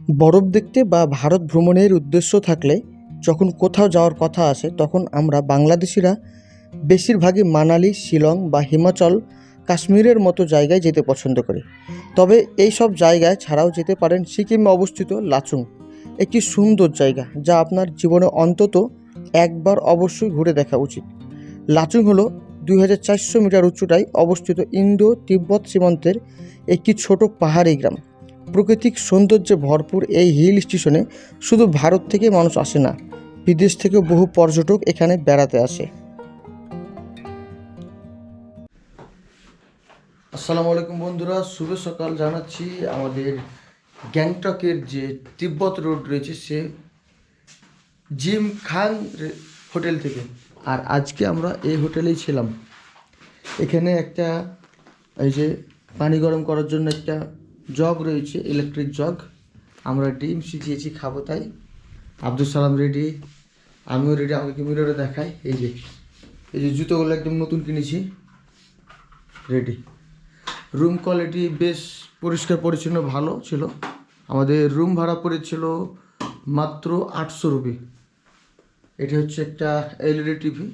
বরফ দেখতে বা ভারত ভ্রমণের উদ্দেশ্য থাকলে যখন কোথাও যাওয়ার কথা আসে, তখন আমরা বাংলাদেশিরা বেশিরভাগই মানালি, শিলং বা হিমাচল, কাশ্মীরের মতো জায়গায় যেতে পছন্দ করি। তবে এই সব জায়গায় ছাড়াও যেতে পারেন সিকিমে অবস্থিত লাচুং, একটি সুন্দর জায়গা যা আপনার জীবনে অন্তত একবার অবশ্যই ঘুরে দেখা উচিত। লাচুং হলো দুই হাজার চারশো মিটার উচ্চতায় অবস্থিত ইন্দো তিব্বত সীমান্তের একটি ছোট পাহাড়ি গ্রাম। প্রাকৃতিক সৌন্দর্যে ভরপুর এই হিল স্টেশনে শুধু ভারত থেকে মানুষ আসে না, বিদেশ থেকেও বহু পর্যটক এখানে বেড়াতে আসে। আসসালামু আলাইকুম বন্ধুরা, শুভ সকাল জানাচ্ছি। আমাদের গ্যাংটকের যে তিব্বত রোড রয়েছে, সে জিম খান হোটেল থেকে। আর আজকে আমরা এই হোটেলেই ছিলাম। এখানে একটা এই যে পানি গরম করার জন্য একটা জগ রয়েছে ইলেকট্রিক জগ। আমরা ডিম সিজিয়েছি, খাব তাই। আব্দুল সালাম রেডি আমিও রেডি আমাকে মিররে দেখাই এই যে এই যে জুতোগুলো একদম নতুন কিনেছি। রেডি রুম কোয়ালিটি বেশ পরিষ্কার, পরিচ্ছন্ন, ভালো ছিল। আমাদের রুম ভাড়া পড়েছিল মাত্র আটশো রুপি। এটা হচ্ছে একটা এলইডি টিভি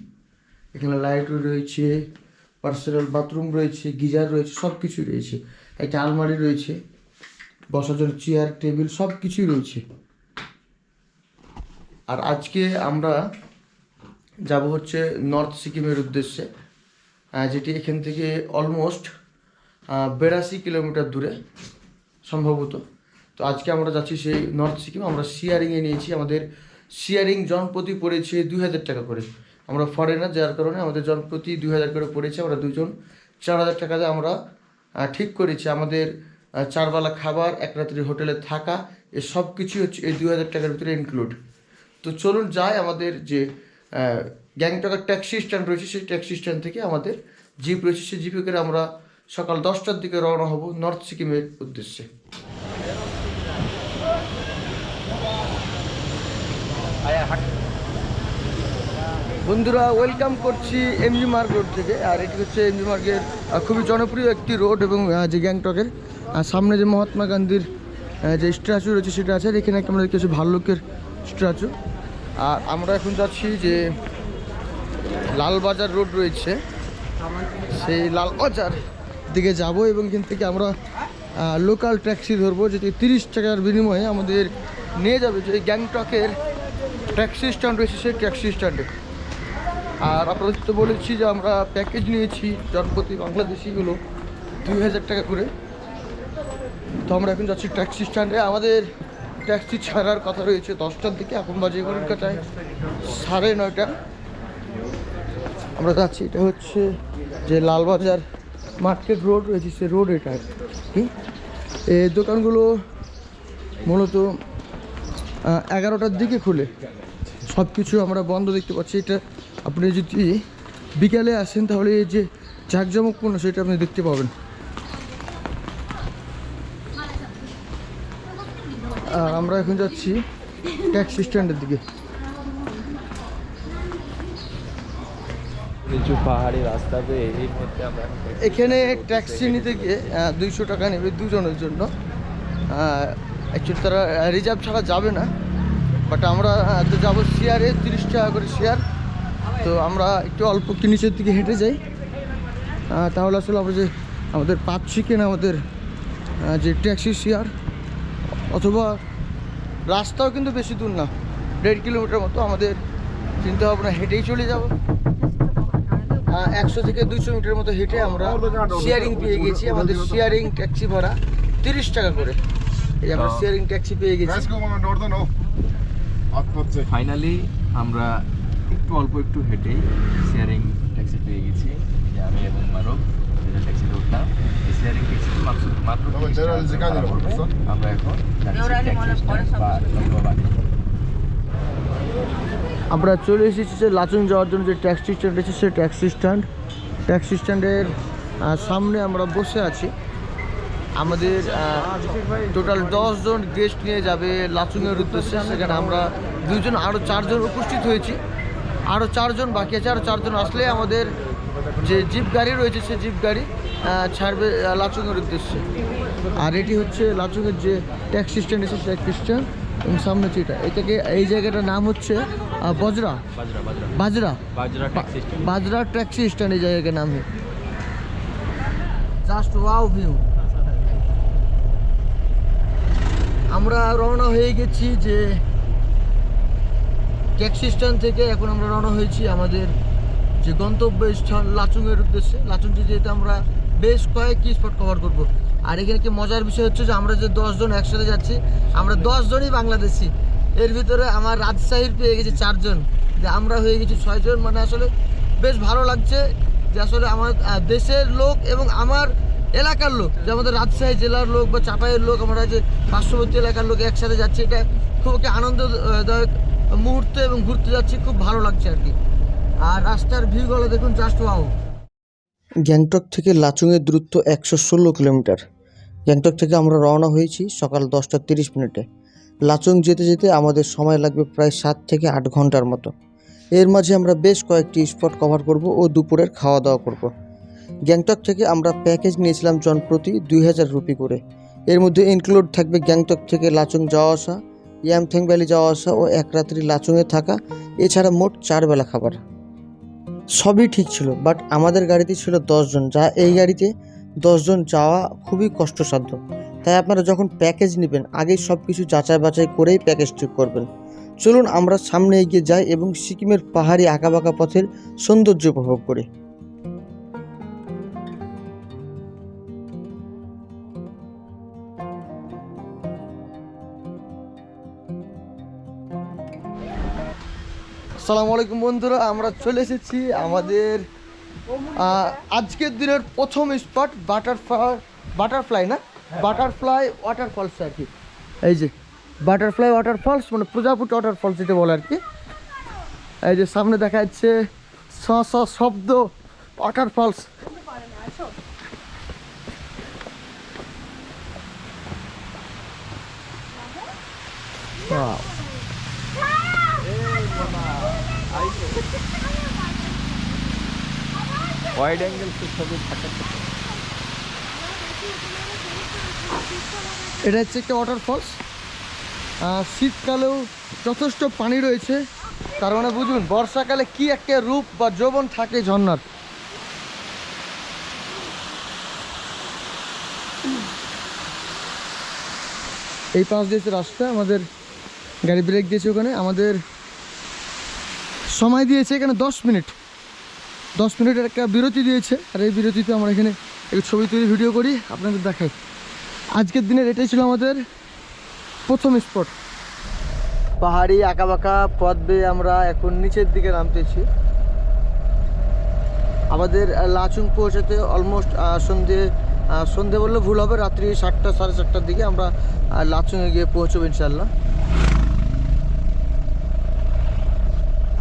এখানে লাইট রয়েছে পার্সোনাল বাথরুম রয়েছে, গিজার রয়েছে সব কিছুই রয়েছে। একটা আলমারি রয়েছে, বসার জন্য চেয়ার টেবিল সব কিছুই রয়েছে। আর আজকে আমরা যাব হচ্ছে নর্থ সিকিমের উদ্দেশ্যে যেটি এখান থেকে অলমোস্ট বেরাশি কিলোমিটার দূরে সম্ভবত। তো আজকে আমরা যাচ্ছি সেই নর্থ সিকিম, আমরা শিয়ারিংয়ে নিয়েছি। আমাদের শিয়ারিং জনপ্রতি পড়েছে দুই হাজার টাকা করে। আমরা ফরেনার যার কারণে আমাদের জনপ্রতি দুই হাজার করে পড়েছে। আমরা দুজন, চার হাজার টাকাতে আমরা ঠিক করেছি। আমাদের চারবেলা খাবার, এক রাত্রি হোটেলে থাকা, এ সব কিছুই হচ্ছে এই দুই হাজার টাকার ভিতরে ইনক্লুড তো চলুন যাই আমাদের যে গ্যাংটকের ট্যাক্সি স্ট্যান্ড রয়েছে, সেই ট্যাক্সি স্ট্যান্ড থেকে আমাদের জিপ রয়েছে। সেই জিপে করে আমরা সকাল দশটার দিকে রওনা হব নর্থ সিকিমের উদ্দেশ্যে। বন্ধুরা ওয়েলকাম করছি এমজি মার্গ রোড থেকে। আর এটি হচ্ছে এমজি মার্গের খুবই জনপ্রিয় একটি রোড এবং যে গ্যাংটকের, আর সামনে যে মহাত্মা গান্ধীর যে স্ট্যাচু রয়েছে সেটা আছে এখানে একটা আমাদের কিছু ভাল্লুকের স্ট্যাচু আর আমরা এখন যাচ্ছি যে লালবাজার রোড রয়েছে। সেই লালবাজার দিকে যাব এবং এখান থেকে আমরা লোকাল ট্যাক্সি ধরবো যেটি তিরিশ টাকার বিনিময়ে আমাদের নিয়ে যাবে যে গ্যাংটকের ট্যাক্সি স্ট্যান্ড রয়েছে সেই ট্যাক্সি স্ট্যান্ডে আর আপনাদের তো বলেছি যে আমরা প্যাকেজ নিয়েছি জনপ্রতি বাংলাদেশিগুলো দুই হাজার টাকা করে। তো আমরা এখন যাচ্ছি ট্যাক্সি স্ট্যান্ডে আমাদের ট্যাক্সি ছাড়ার কথা রয়েছে দশটার দিকে। এখন বাজে ঘড়ির কাটায় সাড়ে নয়টা। আমরা যাচ্ছি, এটা হচ্ছে যে লালবাজার মার্কেট রোড রয়েছে সে রোড এটা। কি? এই দোকানগুলো মূলত এগারোটার দিকে খুলে। সব কিছু আমরা বন্ধ দেখতে পাচ্ছি। এটা আপনি যদি বিকালে আসেন তাহলে এই যে জাঁকজমকপূর্ণ সেটা আপনি দেখতে পাবেন। আর আমরা এখন যাচ্ছি ট্যাক্সি স্ট্যান্ডের দিকে। নিচু পাহাড়ি রাস্তা পেয়ে এর মধ্যে আমরা এখানে ট্যাক্সি নিতে গিয়ে দুইশো টাকা নেবে দুজনের জন্য। অ্যাকচুয়ালি তারা রিজার্ভ ছাড়া যাবে না বাট আমরা তো যাব শেয়ারে তিরিশ টাকা করে শেয়ার তো আমরা একটু অল্প একটু নিচের দিকে হেঁটে যাই। তাহলে আসলে আমরা যে আমাদের পাচ্ছি কিনা আমাদের যে ট্যাক্সি শেয়ার অথবা রাস্তাও কিন্তু বেশি দূর না দেড় কিলোমিটার মতো আমাদের চিন্তা ভাবনা হেঁটেই চলে যাব। একশো থেকে দুশো মিটার মতো হেঁটে আমরা শেয়ারিং পেয়ে গেছি। আমাদের শেয়ারিং ট্যাক্সি ভাড়া তিরিশ টাকা করে। এই আমরা শেয়ারিং ট্যাক্সি পেয়ে গেছি? ফাইনালি আমরা একটু অল্প একটু হেঁটেই শেয়ারিং ট্যাক্সি পেয়ে গেছি যে আমি এবং মারব যেটা ট্যাক্সিতে উঠলাম এই শেয়ারিং ট্যাক্সি মাত্র মাত্র তবে 30 জেনারেল টাকা যেখানে ভাড়া পড়বে। বলছো? আমরা এখন। আমরা চলে এসেছি যে লাচুং যাওয়ার জন্য যে ট্যাক্সি স্ট্যান্ড আছে সেই ট্যাক্সি স্ট্যান্ড ট্যাক্সি স্ট্যান্ডের সামনে আমরা বসে আছি আমাদের টোটাল জন গেস্ট নিয়ে যাবে লাচুংয়ের উদ্দেশ্যে সেখানে আমরা দুজন আরও চারজন উপস্থিত হয়েছি আরও চারজন বাকি আছে আরও চারজন আসলে আমাদের যে জিপ গাড়ি রয়েছে সে জিপ গাড়ি ছাড়বে আহ, লাচুংয়ের উদ্দেশ্যে। আর এটি হচ্ছে লাচুকের যে ট্যাক্সি স্ট্যান্ড আছে ট্যাক্সি স্ট্যান্ড এবং সামনে এটা। এটাকে এই জায়গাটার নাম হচ্ছে Bajra. Bajra Bajra. Bajra. Bajra taxi stand. Bajra taxi stand এই জায়গার নাম। Just wow view. আমরা রওনা হয়ে গেছি যে ট্যাক্সি স্ট্যান্ড থেকে এখন আমরা রওনা হয়েছি আমাদের যে গন্তব্য স্থান লাচুংয়ের উদ্দেশ্যে। লাচুংটি যেহেতু আমরা বেশ কয়েকটি স্পট কভার করব। আর এখানে কি মজার বিষয় হচ্ছে যে আমরা যে দশজন একসাথে যাচ্ছি আমরা দশজনই বাংলাদেশি। এর ভিতরে আমার রাজশাহীর পেয়ে গেছি চারজন। যে আমরা হয়ে গেছি ছয়জন মানে আসলে বেশ ভালো লাগছে যে আসলে আমার দেশের লোক এবং আমার এলাকার লোক যে আমাদের রাজশাহী জেলার লোক বা চাপাইয়ের লোক আমরা যে পার্শ্ববর্তী এলাকার লোক একসাথে যাচ্ছি এটা খুব একটা আনন্দদায়ক মুহূর্ত এবং ঘুরতে যাচ্ছি, খুব ভালো লাগছে আর কি। আর রাস্তার ভিউগুলো দেখুন জাস্ট ওয়াও গ্যাংটক থেকে লাচুংয়ের দূরত্ব একশো ষোলো কিলোমিটার। গ্যাংটক থেকে আমরা রওনা হয়েছি সকাল দশটা তিরিশ মিনিটে। লাচুং যেতে যেতে আমাদের সময় লাগবে প্রায় সাত থেকে আট ঘণ্টার মতো। এর মাঝে আমরা বেশ কয়েকটি স্পট কভার করব ও দুপুরের খাওয়া দাওয়া করব। গ্যাংটক থেকে আমরা প্যাকেজ নিয়েছিলাম জনপ্রতি দুই হাজার রুপি করে। এর মধ্যে ইনক্লুড থাকবে গ্যাংটক থেকে লাচুং যাওয়া আসা ইয়ামথ্যাং ভ্যালি যাওয়া আসা ও এক রাত্রি লাচুংয়ে থাকা, এছাড়া মোট চার বেলা খাবার। সবই ঠিক ছিল বাট আমাদের গাড়িতে ছিল দশজন, যা এই গাড়িতে দশজন যাওয়া খুবই কষ্টসাধ্য। তাই আপনারা যখন প্যাকেজ নেবেন, আগেই সব কিছু যাচাই বাছাই করেই প্যাকেজ ঠিক করবেন। চলুন আমরা সামনে এগিয়ে যাই এবং সিকিমের পাহাড়ি আঁকাবাঁকা পথের সৌন্দর্য উপভোগ করি। আসসালামু আলাইকুম বন্ধুরা, আমরা চলে এসেছি আমাদের আজকের দিনের প্রথম স্পট বাটারফ্লাই বাটারফ্লাই না? বাটারফ্লাই ওয়াটারফলস আর কি। এই যে বাটারফ্লাই ওয়াটারফলস মানে প্রজাপতি ওয়াটারফলস যেটা বলে আর কি। এই যে সামনে দেখা যাচ্ছে স স শব্দ ওয়াটারফলস Wow. ওয়াইড অ্যাঙ্গেল তো থাকে। এটা হচ্ছে একটা ওয়াটারফলস শীতকালেও যথেষ্ট পানি রয়েছে। তার মানে বুঝুন, বর্ষাকালে কি একটা রূপ বা যৌবন থাকে এই ঝর্ণার। এই পাশ দিয়েছে রাস্তা, আমাদের গাড়ি ব্রেক দিয়েছে ওখানে। আমাদের সময় দিয়েছে এখানে দশ মিনিট। দশ মিনিটের একটা বিরতি দিয়েছে, আর এই বিরতিতে আমরা এখানে একটু ছবি তৈরি ভিডিও করি, আপনাদের দেখাই। আজকের দিনের এটাই ছিল আমাদের প্রথম স্পট পাহাড়ি আঁকাবাঁকা পথ বেয়ে আমরা এখন নিচের দিকে নামতেছি। আমাদের লাচুং পৌঁছাতে অলমোস্ট সন্ধে সন্ধে বললে ভুল হবে, রাত্রি সাতটা, সাড়ে সাতটার দিকে আমরা লাচুংয়ে গিয়ে পৌঁছবো ইনশাল্লাহ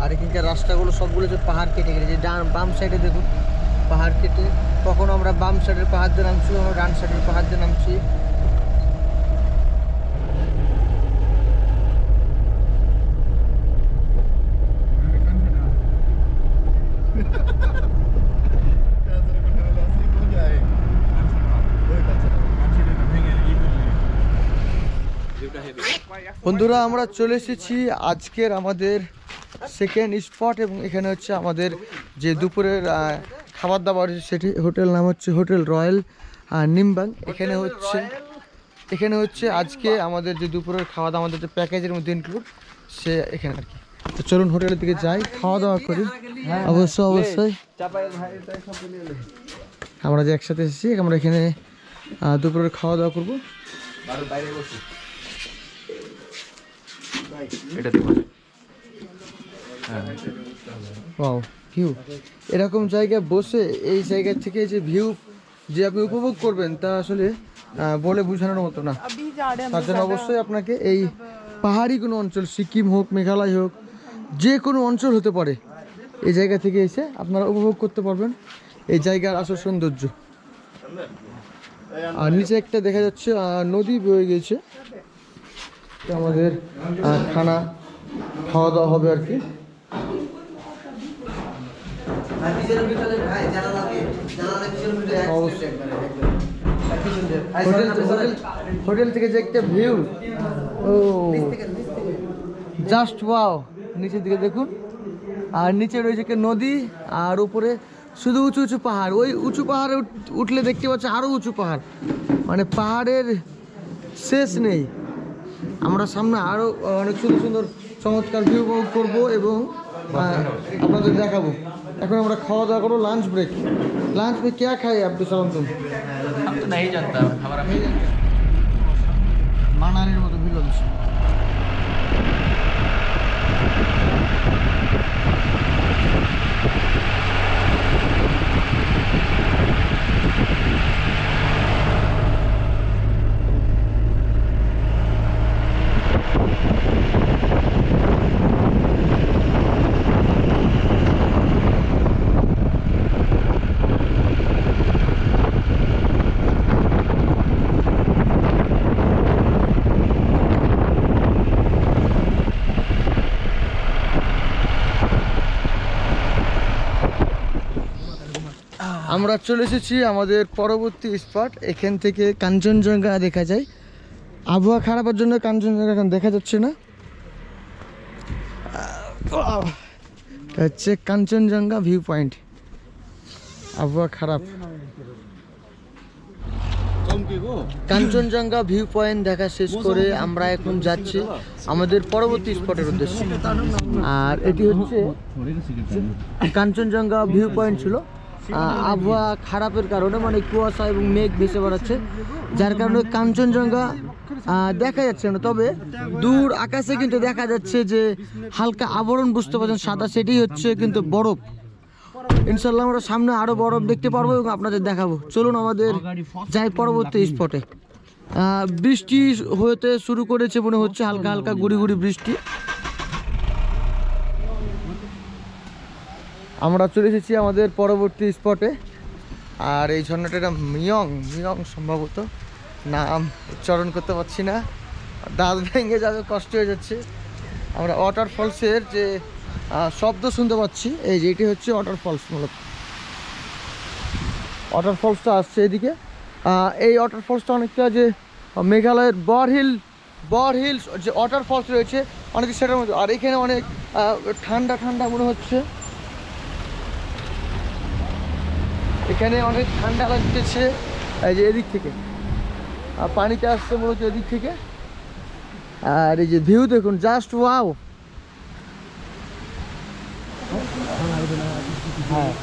আর এখানকার রাস্তাগুলো সবগুলো যে পাহাড় কেটে গেছে ডান বাম সাইডে দেখুন, পাহাড় কেটে, কখনো আমরা বাম সাইডের পাহাড় দিয়ে নামছি, কখনো ডান সাইডের পাহাড় দিয়ে নামছি। বন্ধুরা, আমরা চলে এসেছি আজকের আমাদের সেকেন্ড স্পট এবং এখানে হচ্ছে আমাদের যে দুপুরের খাবার দাবার সেটি হোটেল নাম হচ্ছে হোটেল রয়্যাল নিমবাং এখানে হচ্ছে এখানে হচ্ছে আজকে আমাদের যে দুপুরের খাওয়া দাওয়া আমাদের যে প্যাকেজের মধ্যে ইনক্লুড সে এখানে আর কি। তো চলুন হোটেলের দিকে যাই খাওয়া দাওয়া করি। অবশ্যই অবশ্যই। আমরা যে একসাথে এসেছি, আমরা এখানে দুপুরের খাওয়া দাওয়া করব বাইরে ওয়াও ভিউ এরকম জায়গায় বসে এই জায়গা থেকে যে ভিউ যে আপনি উপভোগ করবেন, তা আসলে বলে বোঝানোর মতো না। তার জন্য অবশ্যই আপনাকে এই পাহাড়ি কোনো অঞ্চল, সিকিম হোক, মেঘালয় হোক, যে কোনো অঞ্চল হতে পারে, এই জায়গা থেকে এসে আপনারা উপভোগ করতে পারবেন। এই জায়গার আসল সৌন্দর্য। আর নিচে একটা দেখা যাচ্ছে নদী বয়ে গেছে। আমাদের খানা খাওয়া দাওয়া হবে আর কি। হোটেল থেকে যে একটা ভিউ। ও। জাস্ট ওয়াও নিচের দিকে দেখুন। আর নিচে রয়েছে একটা নদী আর উপরে শুধু উঁচু উঁচু পাহাড়। ওই উঁচু পাহাড়ে উঠলে দেখতে পাচ্ছি আরও উঁচু পাহাড়। মানে পাহাড়ের শেষ নেই। আমরা সামনে আরও অনেক সুন্দর সুন্দর চমৎকার ভিউ উপভোগ করব এবং আপনাদের দেখাবো এখন আমরা খাওয়া দাওয়া করবো লাঞ্চ ব্রেক লাঞ্চ में क्या खाए আব্দুল সালাম तुम हम तो नहीं जानता हमारा মানালির মতো ভিড় হচ্ছে আমরা চলে এসেছি আমাদের পরবর্তী স্পট এখান থেকে কাঞ্চনজঙ্ঘা দেখা যায়। আবহাওয়া খারাপের জন্য কাঞ্চনজঙ্ঘা এখন দেখা যাচ্ছে না। হচ্ছে কাঞ্চনজঙ্ঘা ভিউ পয়েন্ট আবহাওয়া খারাপ। কাঞ্চনজঙ্ঘা ভিউ পয়েন্ট দেখা শেষ করে আমরা এখন যাচ্ছি আমাদের পরবর্তী স্পটের উদ্দেশ্যে। আর এটি হচ্ছে কাঞ্চনজঙ্ঘা ভিউ পয়েন্ট ছিল। আবহাওয়া খারাপের কারণে মানে কুয়াশা এবং মেঘ ভেসে বেড়াচ্ছে। যার কারণে কাঞ্চনজঙ্ঘা দেখা যাচ্ছে না। তবে দূর আকাশে কিন্তু দেখা যাচ্ছে যে হালকা আবরণ বুঝতে পারছেন সাদা, সেটি হচ্ছে কিন্তু বরফ। ইনশাল্লাহ আমরা সামনে আরও বরফ দেখতে পারব এবং আপনাদের দেখাবো। চলুন আমাদের যাই পরবর্তী স্পটে। বৃষ্টি হতে শুরু করেছে মনে হচ্ছে, হালকা হালকা গুড়ি গুড়ি বৃষ্টি। আমরা চলে এসেছি আমাদের পরবর্তী স্পটে। আর এই ঝর্ণাটা এটা মিয়ং। মিয়ং সম্ভবত। নাম উচ্চারণ করতে পারছি না। দাঁত ভেঙে যাবে, কষ্ট হয়ে যাচ্ছে। আমরা ওয়াটার ফলসের যে শব্দ শুনতে পাচ্ছি, এই যে এটি হচ্ছে ওয়াটার ফলস মূলত। ওয়াটার ফলসটা আসছে এদিকে। এই ওয়াটার ফলসটা অনেকটা যে, মেঘালয়ের বর হিল, বর হিলস যে ওয়াটার ফলস রয়েছে, অনেক সেটার মধ্যে। আর এখানে অনেক ঠান্ডা ঠান্ডা মনে হচ্ছে। এখানে অনেক ঠান্ডা লাগতেছে। এই যে এদিক থেকে। আর পানিতে আসছে মূলত এদিক থেকে। আর এই যে ভিউ দেখুন জাস্ট ওয়াও হ্যাঁ।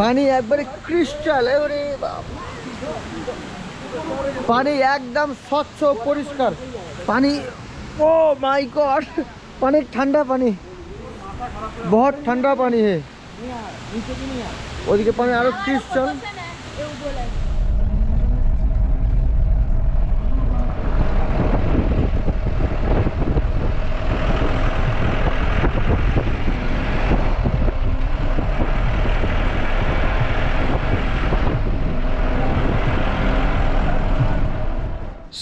পানি একবারে ক্রিস্টাল পানি একদম স্বচ্ছ, পরিষ্কার। পানি ও মাই গড পানি ঠান্ডা পানি বহুত ঠান্ডা পানি হে ওদিকে পানি আরও ক্রিস্টাল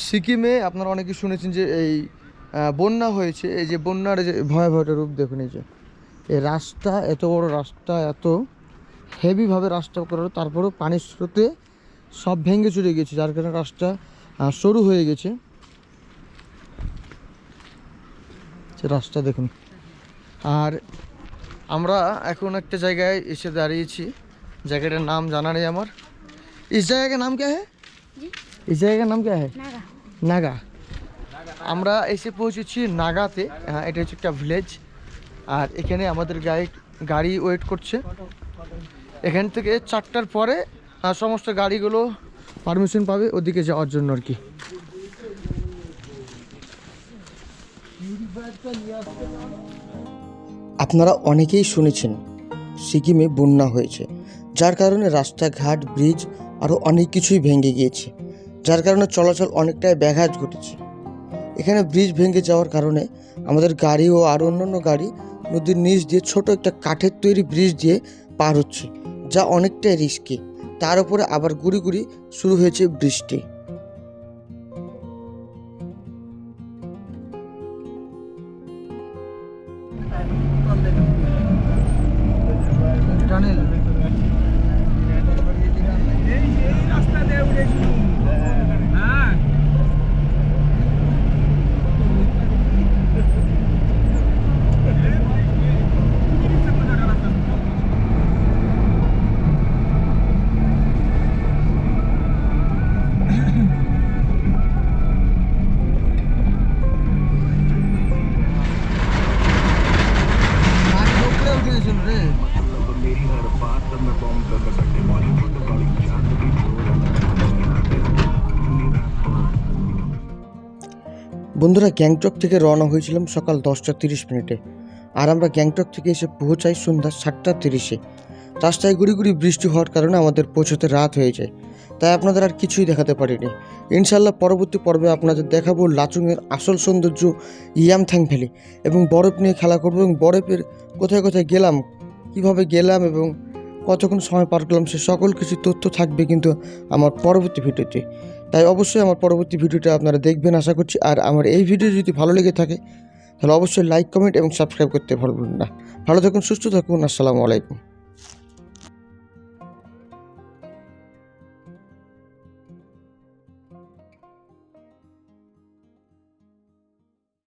সিকিমে আপনারা অনেকে শুনেছেন যে এই আহ, বন্যা হয়েছে এই যে বন্যার যে ভয়াবহটা রূপ দেখুন এই যে এই রাস্তা এত বড় রাস্তা এত হেভিভাবে রাস্তা করা হলো, তারপরেও পানির স্রোতে সব ভেঙে চুরে গেছে যার কারণে রাস্তা আহ, সরু হয়ে গেছে যে রাস্তা দেখুন আর আমরা এখন একটা জায়গায় এসে দাঁড়িয়েছি জায়গাটার নাম জানা নেই আমার इस जगह का नाम क्या है इस जगह का नाम क्या है নাগা আমরা এসে পৌঁছেছি নাগাতে। হ্যাঁ, এটা হচ্ছে একটা ভিলেজ আর এখানে আমাদের গাড়ি গাড়ি ওয়েট করছে। এখান থেকে চারটার পরে সমস্ত গাড়িগুলো পারমিশন পাবে ওদিকে যাওয়ার জন্য আর কি। আপনারা অনেকেই শুনেছেন সিকিমে বন্যা হয়েছে। যার কারণে রাস্তাঘাট ব্রিজ আরও অনেক কিছুই ভেঙে গিয়েছে। যার কারণে চলাচল অনেকটাই ব্যাঘাত ঘটেছে। এখানে ব্রিজ ভেঙে যাওয়ার কারণে আমাদের গাড়ি ও আর অন্যান্য গাড়ি নদীর নিচ দিয়ে ছোট একটা কাঠের তৈরি ব্রিজ দিয়ে পার হচ্ছে, যা অনেকটাই রিস্কি তার উপরে আবার গুড়ি গুড়ি শুরু হয়েছে বৃষ্টি। টানেল রাস্তা বন্ধুরা গ্যাংটক থেকে রওনা হয়েছিলাম সকাল দশটা তিরিশ মিনিটে। আর আমরা গ্যাংটক থেকে এসে পৌঁছাই সন্ধ্যা সাতটা তিরিশে। রাস্তায় গুড়ি গুড়ি বৃষ্টি হওয়ার কারণে আমাদের পৌঁছতে রাত হয়ে যায়। তাই আপনাদের আর কিছুই দেখাতে পারিনি। ইনশাল্লাহ পরবর্তী পর্বে আপনাদের দেখাবো লাচুংয়ের আসল সৌন্দর্য ইয়ামথ্যাং ভ্যালি এবং বরফ নিয়ে খেলা করব এবং বরফের কোথায় কোথায় গেলাম, কীভাবে গেলাম এবং কতক্ষণ সময় পার করলাম সে সকল কিছু তথ্য থাকবে কিন্তু আমার পরবর্তী ভিডিওতে। তাই অবশ্যই আমার পরবর্তী ভিডিওটা আপনারা দেখবেন, আশা করছি। আর আমার এই ভিডিও যদি ভালো লেগে থাকে, তাহলে অবশ্যই লাইক কমেন্ট এবং সাবস্ক্রাইব করতে ভুলবেন না। ভালো থাকুন, সুস্থ থাকুন, আসসালামু আলাইকুম।